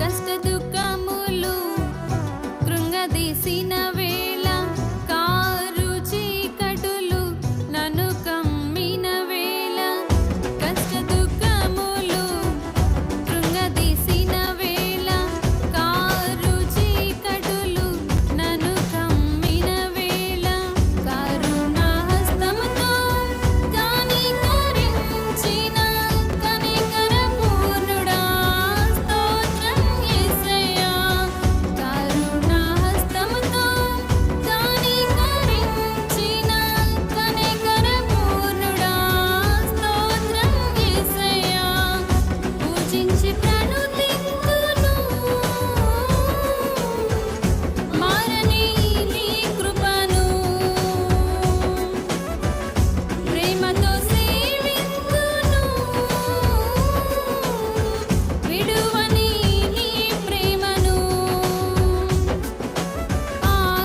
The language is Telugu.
కష్ట దుఃఖములు కృంగదీసిన